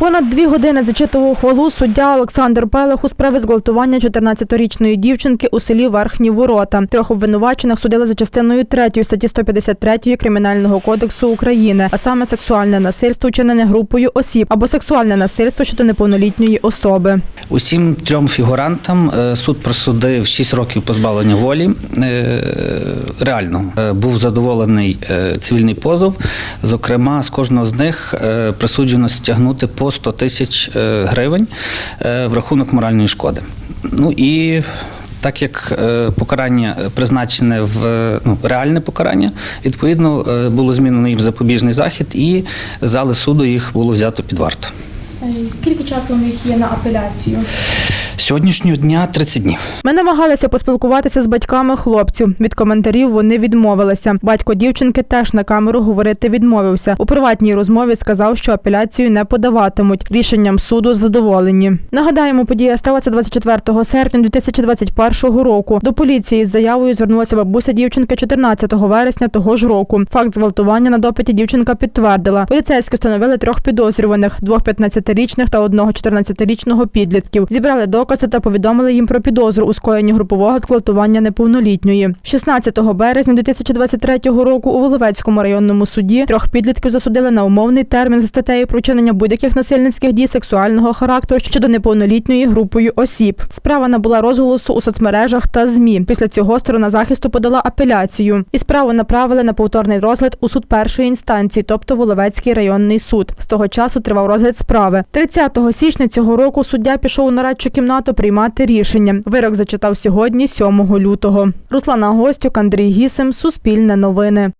Понад дві години зачитував хвалу суддя Олександр Пелех у справі зґвалтування 14-річної дівчинки у селі Верхні Ворота. Трьох обвинувачених судили за частиною 3 статті 153 Кримінального кодексу України, а саме сексуальне насильство, вчинене групою осіб або сексуальне насильство щодо неповнолітньої особи. Усім трьом фігурантам е, суд присудив 6 років позбавлення волі. Е, Реально Е, був задоволений цивільний позов. Зокрема, з кожного з них присуджено стягнути по 100 тисяч е, гривень е, в рахунок моральної шкоди. Ну і так як е, покарання призначене в ну, реальне покарання, відповідно було змінено їм запобіжний захід, і зали суду їх було взято під варту. Скільки часу у них є на апеляцію? Сьогоднішнього дня 30 днів. Ми намагалися поспілкуватися з батьками хлопців. Від коментарів вони відмовилися. Батько дівчинки теж на камеру говорити відмовився. У приватній розмові сказав, що апеляцію не подаватимуть. Рішенням суду задоволені. Нагадаємо, подія сталася 24 серпня 2021 року. До поліції з заявою звернулася бабуся дівчинки 14 вересня того ж року. Факт зґвалтування на допиті дівчинка підтвердила. Поліцейські встановили трьох підозрюваних: двох 15-річних та одного 14-річного підлітків. Зібрали докази та повідомили їм про підозру у скоєнні групового зґвалтування неповнолітньої. 16 березня 2023 року у Воловецькому районному суді трьох підлітків засудили на умовний термін за статтею про вчинення будь-яких насильницьких дій сексуального характеру щодо неповнолітньої групою осіб. Справа набула розголосу у соцмережах та змі. Після цього сторона захисту подала апеляцію, і справу направили на повторний розгляд у суд першої інстанції, тобто Воловецький районний суд. З того часу тривав розгляд справи. 30 січня цього року суддя пішов у нарадчу кімнату приймати рішення. Вирок зачитав сьогодні, 7 лютого. Руслана Гостюк, Андрій Гісим, Суспільне новини.